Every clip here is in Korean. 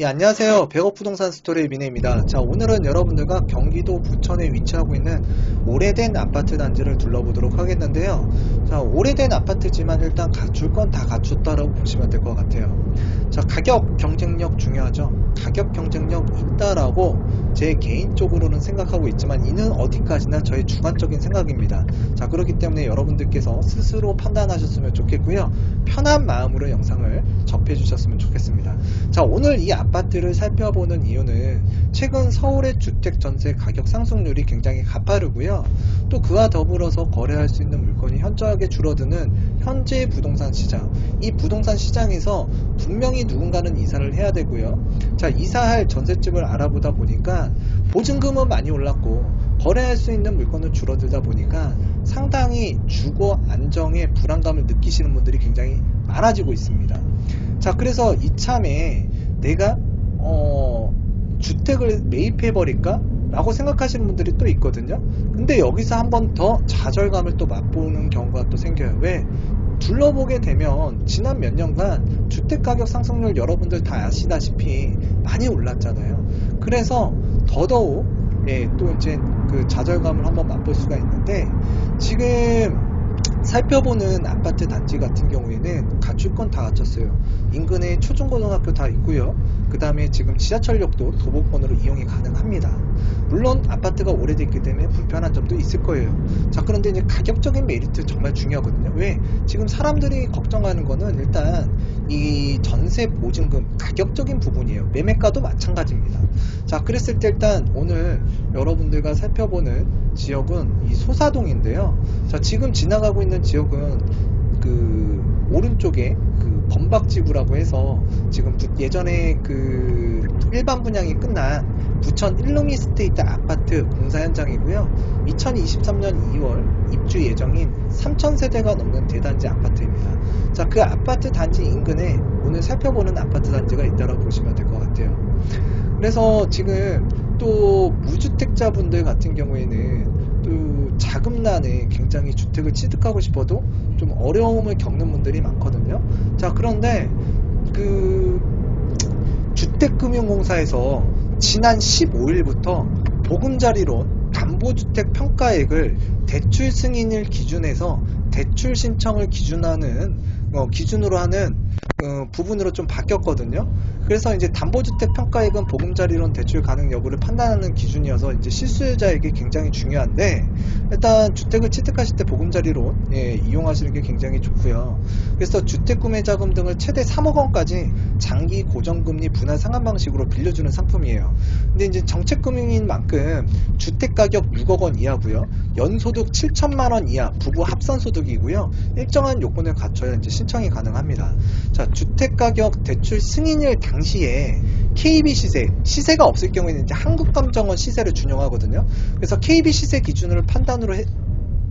예, 안녕하세요. 백업 부동산 스토리의 민혜입니다. 자, 오늘은 여러분들과 경기도 부천에 위치하고 있는 오래된 아파트 단지를 둘러보도록 하겠는데요. 자, 오래된 아파트지만 일단 갖출 건 다 갖췄다라고 보시면 될 것 같아요. 자, 가격 경쟁력 중요하죠. 가격 경쟁력 있다라고 제 개인적으로는 생각하고 있지만 이는 어디까지나 저의 주관적인 생각입니다. 자, 그렇기 때문에 여러분들께서 스스로 판단하셨으면 좋겠고요. 편한 마음으로 영상을 접해 주셨으면 좋겠습니다. 자, 오늘 이 아파트를 살펴보는 이유는 최근 서울의 주택 전세 가격 상승률이 굉장히 가파르고요. 또 그와 더불어서 거래할 수 있는 물건이 현저하게 줄어드는 현재 부동산 시장. 이 부동산 시장에서 분명히 누군가는 이사를 해야 되고요. 자, 이사할 전셋집을 알아보다 보니까 보증금은 많이 올랐고 거래할 수 있는 물건은 줄어들다 보니까 상당히 주거 안정의 불안감을 느끼시는 분들이 굉장히 많아지고 있습니다. 자, 그래서 이참에 내가 어, 주택을 매입해 버릴까? 라고 생각하시는 분들이 또 있거든요. 근데 여기서 한 번 더 좌절감을 또 맛보는 경우가 또 생겨요. 왜? 둘러보게 되면 지난 몇 년간 주택가격 상승률 여러분들 다 아시다시피 많이 올랐잖아요. 그래서 더더욱 예, 또 이제 그 좌절감을 한번 맛볼 수가 있는데 지금 살펴보는 아파트 단지 같은 경우에는 갖출 건 다 갖췄어요. 인근에 초중고등학교 다 있고요. 그 다음에 지금 지하철역도 도보권으로 이용이 가능합니다. 물론 아파트가 오래됐기 때문에 불편한 점도 있을 거예요. 자, 그런데 이제 가격적인 메리트 정말 중요하거든요. 왜? 지금 사람들이 걱정하는 거는 일단 이 전세 보증금 가격적인 부분이에요. 매매가도 마찬가지입니다. 자, 그랬을 때 일단 오늘 여러분들과 살펴보는 지역은 이 소사동인데요. 자, 지금 지나가고 있는 지역은 그 오른쪽에 그 범박지구라고 해서 지금 부- 예전에 그 일반 분양이 끝난 부천 일루미 스테이트 아파트 공사 현장이고요. 2023년 2월 입주 예정인 3,000세대가 넘는 대단지 아파트입니다. 자, 그 아파트 단지 인근에 오늘 살펴보는 아파트 단지가 있다고 보시면 될 것 같아요. 그래서 지금 또 무주택자분들 같은 경우에는 또 자금난에 굉장히 주택을 취득하고 싶어도 좀 어려움을 겪는 분들이 많거든요. 자, 그런데 그 주택금융공사에서 지난 15일부터 보금자리론 담보주택 평가액을 대출 승인을 기준해서 대출 신청을 기준하는 어, 기준으로 하는 어, 부분으로 좀 바뀌었거든요. 그래서 이제 담보주택 평가액은 보금자리론 대출 가능 여부를 판단하는 기준이어서 이제 실수요자에게 굉장히 중요한데 일단 주택을 취득하실 때 보금자리론 예, 이용하시는 게 굉장히 좋고요. 그래서 주택 구매 자금 등을 최대 3억 원까지 장기 고정금리 분할 상환 방식으로 빌려주는 상품이에요. 근데 이제 정책금융인 만큼 주택 가격 6억 원 이하고요. 연소득 7천만 원 이하 부부 합산 소득이고요. 일정한 요건을 갖춰야 이제 신청이 가능합니다. 자, 주택 가격 대출 승인일 당 시에 KB 시세, 시세가 없을 경우에는 이제 한국감정원 시세를 준용하거든요. 그래서 KB 시세 기준으로 판단으로 해-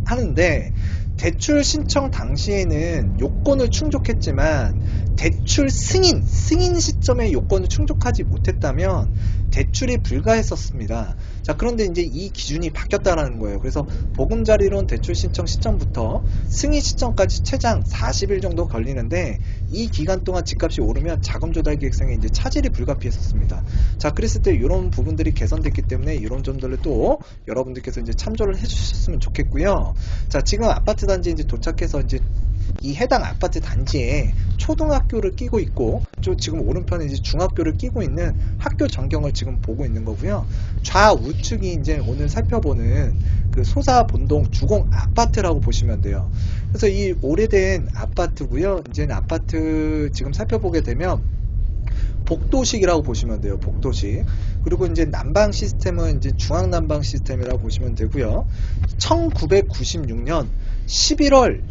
하는데 대출 신청 당시에는 요건을 충족했지만 대출 승인, 승인 시점에 요건을 충족하지 못했다면 대출이 불가했었습니다. 자, 그런데 이제 이 기준이 바뀌었다라는 거예요. 그래서 보금자리론 대출 신청 시점부터 승인 시점까지 최장 40일 정도 걸리는데 이 기간 동안 집값이 오르면 자금 조달 계획상에 이제 차질이 불가피했었습니다. 자, 그랬을 때 이런 부분들이 개선됐기 때문에 이런 점들을 또 여러분들께서 이제 참조를 해주셨으면 좋겠고요. 자, 지금 아파트 단지 이제 도착해서 이제 이 해당 아파트 단지에 초등학교를 끼고 있고 저 지금 오른편에 이제 중학교를 끼고 있는 학교 전경을 지금 보고 있는 거고요. 좌우측이 이제 오늘 살펴보는 그 소사 본동 주공 아파트라고 보시면 돼요. 그래서 이 오래된 아파트고요. 이제 아파트 지금 살펴보게 되면 복도식이라고 보시면 돼요. 복도식. 그리고 이제 난방 시스템은 이제 중앙 난방 시스템이라고 보시면 되고요. 1996년 11월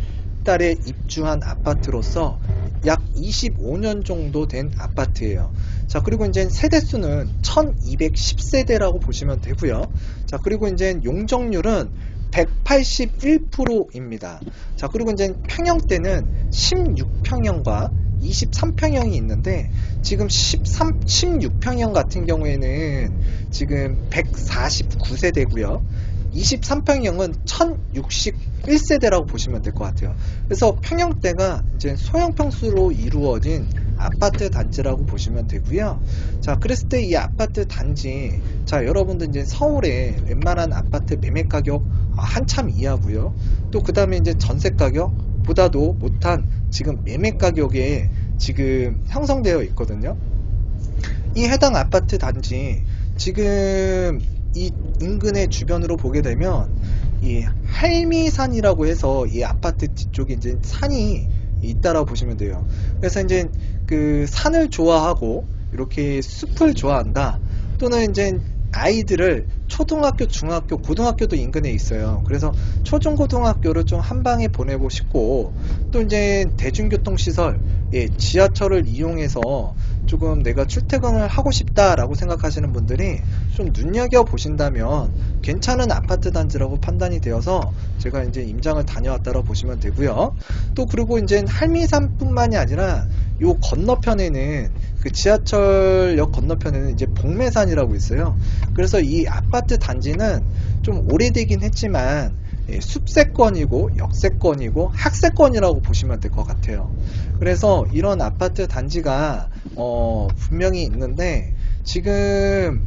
달에 입주한 아파트로서 약 25년 정도 된 아파트예요. 자, 그리고 이제 세대수는 1210세대라고 보시면 되고요. 자, 그리고 이제 용적률은 181%입니다. 자, 그리고 이제 평형대는 16평형과 23평형이 있는데 지금 13, 16평형 같은 경우에는 지금 149세대고요. 23평형은 1061세대라고 보시면 될 것 같아요. 그래서 평형대가 이제 소형 평수로 이루어진 아파트 단지라고 보시면 되고요. 자, 그랬을 때 이 아파트 단지, 자, 여러분들 이제 서울에 웬만한 아파트 매매 가격 아, 한참 이하고요. 또 그 다음에 이제 전세 가격 보다도 못한 지금 매매 가격에 지금 형성되어 있거든요. 이 해당 아파트 단지 지금 이 인근의 주변으로 보게 되면 이 할미산이라고 해서 이 아파트 뒤쪽에 이제 산이 있다라고 보시면 돼요. 그래서 이제 그 산을 좋아하고 이렇게 숲을 좋아한다. 또는 이제 아이들을 초등학교, 중학교, 고등학교도 인근에 있어요. 그래서 초중 고등학교를 좀 한 방에 보내고 싶고 또 이제 대중교통 시설, 예, 지하철을 이용해서 조금 내가 출퇴근을 하고 싶다라고 생각하시는 분들이 좀 눈여겨 보신다면 괜찮은 아파트 단지라고 판단이 되어서 제가 이제 임장을 다녀왔다고 보시면 되고요. 또 그리고 이제 할미산뿐만이 아니라 요 건너편에는 그 지하철역 건너편에는 이제 복매산이라고 있어요. 그래서 이 아파트 단지는 좀 오래되긴 했지만 예, 숲세권이고 역세권이고 학세권이라고 보시면 될 것 같아요. 그래서 이런 아파트 단지가 어, 분명히 있는데 지금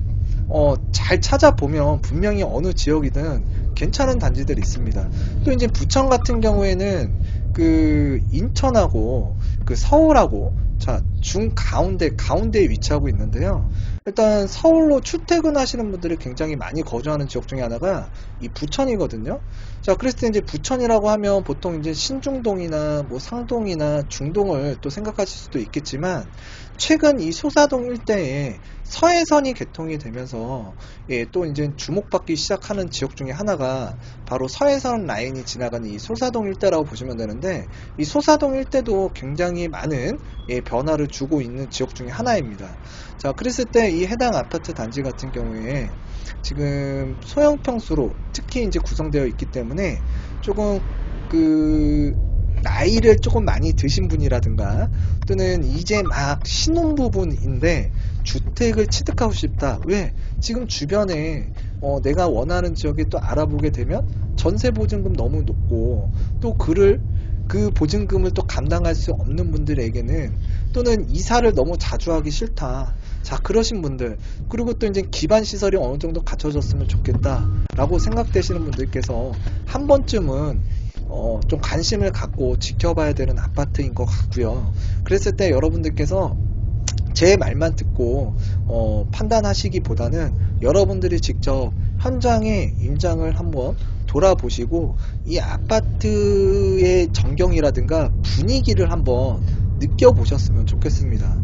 어, 잘 찾아보면 분명히 어느 지역이든 괜찮은 단지들이 있습니다. 또 이제 부천 같은 경우에는 그 인천하고 그 서울하고 자 중 가운데 가운데에 위치하고 있는데요. 일단 서울로 출퇴근하시는 분들이 굉장히 많이 거주하는 지역 중에 하나가 이 부천이거든요. 자, 그랬을 때 이제 부천이라고 하면 보통 이제 신중동이나 뭐 상동이나 중동을 또 생각하실 수도 있겠지만 최근 이 소사동 일대에 서해선이 개통이 되면서 예, 또 이제 주목받기 시작하는 지역 중에 하나가 바로 서해선 라인이 지나가는 이 소사동 일대라고 보시면 되는데 이 소사동 일대도 굉장히 많은 예, 변화를 주고 있는 지역 중에 하나입니다. 자, 그랬을 때 이 해당 아파트 단지 같은 경우에 지금 소형 평수로 특히 이제 구성되어 있기 때문에 조금 그 나이를 조금 많이 드신 분이라든가 또는 이제 막 신혼부분인데 주택을 취득하고 싶다. 왜? 지금 주변에 어, 내가 원하는 지역에 또 알아보게 되면 전세 보증금 너무 높고 또 그를 그 보증금을 또 감당할 수 없는 분들에게는 또는 이사를 너무 자주 하기 싫다. 자, 그러신 분들, 그리고 또 이제 기반 시설이 어느 정도 갖춰졌으면 좋겠다. 라고 생각되시는 분들께서 한 번쯤은 어, 좀 관심을 갖고 지켜봐야 되는 아파트인 것 같고요. 그랬을 때 여러분들께서 제 말만 듣고 어, 판단하시기보다는 여러분들이 직접 현장에 임장을 한번 돌아보시고 이 아파트의 전경이라든가 분위기를 한번 느껴보셨으면 좋겠습니다.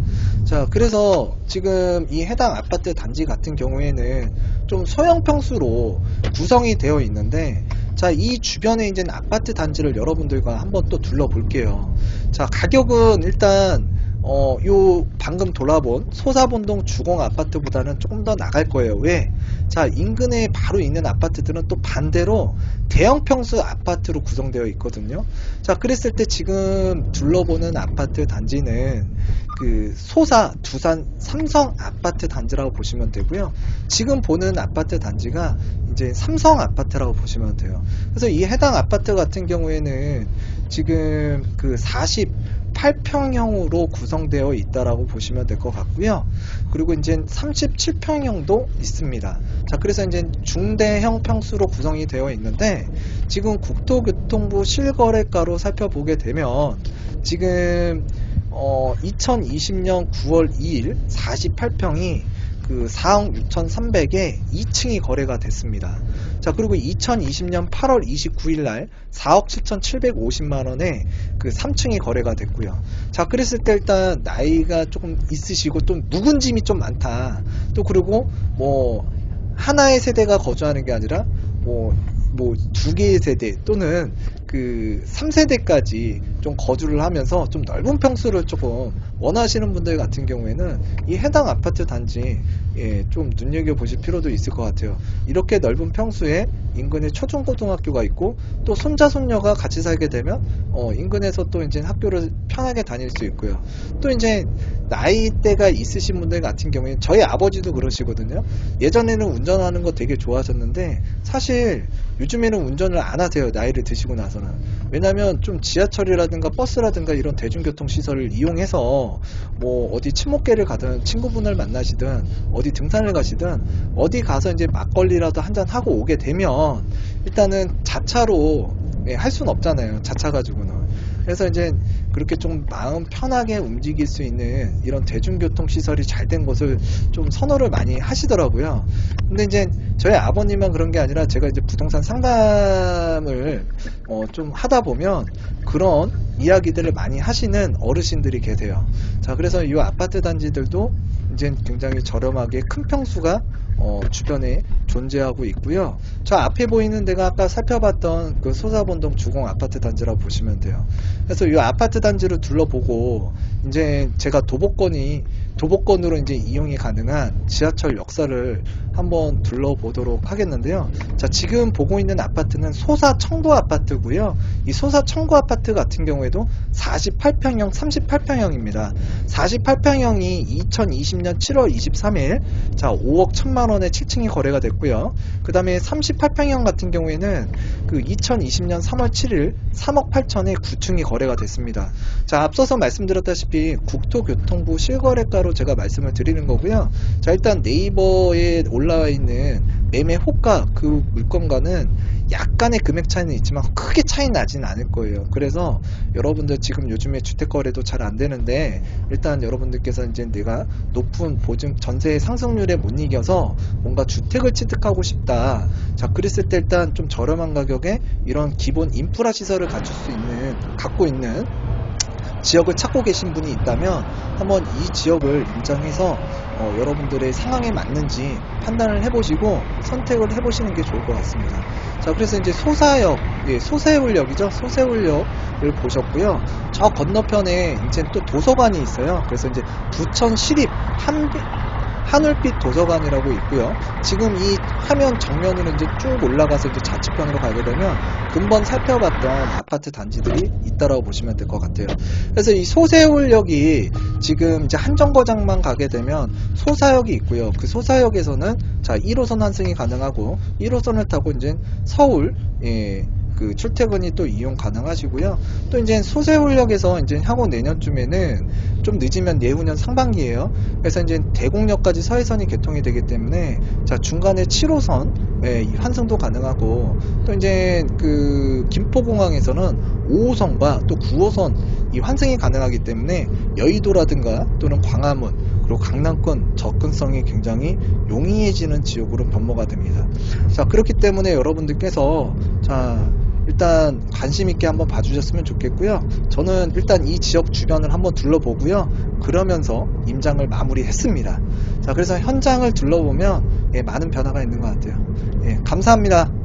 자, 그래서 지금 이 해당 아파트 단지 같은 경우에는 좀 소형 평수로 구성이 되어 있는데 자, 이 주변에 이제 아파트 단지를 여러분들과 한번 또 둘러볼게요. 자, 가격은 일단 어, 요 방금 돌아본 소사본동 주공 아파트보다는 조금 더 나갈 거예요. 왜? 자, 인근에 바로 있는 아파트들은 또 반대로 대형 평수 아파트로 구성되어 있거든요. 자, 그랬을 때 지금 둘러보는 아파트 단지는 그 소사, 두산, 삼성 아파트 단지라고 보시면 되고요. 지금 보는 아파트 단지가 이제 삼성 아파트라고 보시면 돼요. 그래서 이 해당 아파트 같은 경우에는 지금 그 48평형으로 구성되어 있다라고 보시면 될 것 같고요. 그리고 이제 37평형도 있습니다. 자, 그래서 이제 중대형 평수로 구성이 되어 있는데 지금 국토교통부 실거래가로 살펴보게 되면 지금 어, 2020년 9월 2일 48평이 그 4억 6,300에 2층이 거래가 됐습니다. 자, 그리고 2020년 8월 29일 날 4억 7,750만 원에 그 3층이 거래가 됐고요. 자, 그랬을 때 일단 나이가 조금 있으시고 또 묵은 짐이 좀 많다. 또 그리고 뭐 하나의 세대가 거주하는 게 아니라 뭐 뭐두 개의 세대 또는 그 3세대까지 좀 거주를 하면서 좀 넓은 평수를 조금 원하시는 분들 같은 경우에는 이 해당 아파트 단지 예, 좀 눈여겨 보실 필요도 있을 것 같아요. 이렇게 넓은 평수에 인근에 초중고등학교가 있고 또 손자 손녀가 같이 살게 되면 어, 인근에서 또 이제 학교를 편하게 다닐 수 있고요. 또 이제 나이대가 있으신 분들 같은 경우에 저희 아버지도 그러시거든요. 예전에는 운전하는 거 되게 좋아하셨는데 사실 요즘에는 운전을 안 하세요. 나이를 드시고 나서는. 왜냐면 좀 지하철이라든가 버스라든가 이런 대중교통 시설을 이용해서 뭐 어디 친목계를 가든 친구분을 만나시든 어디 등산을 가시든 어디 가서 이제 막걸리라도 한잔 하고 오게 되면 일단은 자차로 예, 할 수는 없잖아요. 자차 가지고는. 그래서 이제 그렇게 좀 마음 편하게 움직일 수 있는 이런 대중교통 시설이 잘된 곳을 좀 선호를 많이 하시더라고요. 근데 이제 저희 아버님만 그런 게 아니라 제가 이제 부동산 상담을 어, 좀 하다 보면 그런 이야기들을 많이 하시는 어르신들이 계세요. 자, 그래서 이 아파트 단지들도 이제 굉장히 저렴하게 큰 평수가 어, 주변에 존재하고 있고요. 저 앞에 보이는 데가 아까 살펴봤던 그 소사본동 주공 아파트 단지라고 보시면 돼요. 그래서 이 아파트 단지를 둘러보고 이제 제가 도보권이 도보권으로 이제 이용이 가능한 지하철 역사를 한번 둘러보도록 하겠는데요. 자, 지금 보고 있는 아파트는 소사 청구 아파트고요. 이 소사 청구 아파트 같은 경우에도 48평형, 38평형입니다. 48평형이 2020년 7월 23일 자, 5억 1천만 원에 7층이 거래가 됐고요. 그 다음에 38평형 같은 경우에는 그 2020년 3월 7일 3억 8천에 9층이 거래가 됐습니다. 자, 앞서서 말씀드렸다시피 국토교통부 실거래가 로 제가 말씀을 드리는 거고요. 자, 일단 네이버에 올라와 있는 매매 호가 그 물건과는 약간의 금액 차이는 있지만 크게 차이 나진 않을 거예요. 그래서 여러분들 지금 요즘에 주택 거래도 잘 안 되는데 일단 여러분들께서 이제 내가 높은 보증 전세 상승률에 못 이겨서 뭔가 주택을 취득하고 싶다. 자, 그랬을 때 일단 좀 저렴한 가격에 이런 기본 인프라 시설을 갖출 수 있는 갖고 있는 지역을 찾고 계신 분이 있다면 한번 이 지역을 인정해서 어, 여러분들의 상황에 맞는지 판단을 해보시고 선택을 해보시는 게 좋을 것 같습니다. 자, 그래서 이제 소사역, 예, 소세울역이죠. 소세울역을 보셨고요. 저 건너편에 이제 또 도서관이 있어요. 그래서 이제 부천 시립 한 하늘빛 도서관이라고 있고요. 지금 이 화면 정면으로 이제 쭉 올라가서 이제 좌측편으로 가게 되면 근본 살펴봤던 아파트 단지들이 있다라고 보시면 될 것 같아요. 그래서 이 소세울역이 지금 이제 한정거장만 가게 되면 소사역이 있고요. 그 소사역에서는 자 1호선 환승이 가능하고 1호선을 타고 이제 서울 예, 그 출퇴근이 또 이용 가능하시고요. 또 이제 소세울역에서 이제 향후 내년쯤에는 좀 늦으면 내후년 상반기예요. 그래서 이제 대곡역까지 서해선이 개통이 되기 때문에 자 중간에 7호선 예, 환승도 가능하고 또 이제 그 김포공항에서는 5호선과 또 9호선 이 환승이 가능하기 때문에 여의도라든가 또는 광화문 그리고 강남권 접근성이 굉장히 용이해지는 지역으로 변모가 됩니다. 자 그렇기 때문에 여러분들께서 자 일단 관심 있게 한번 봐주셨으면 좋겠고요. 저는 일단 이 지역 주변을 한번 둘러보고요. 그러면서 임장을 마무리했습니다. 자 그래서 현장을 둘러보면 예, 많은 변화가 있는 것 같아요. 예, 감사합니다.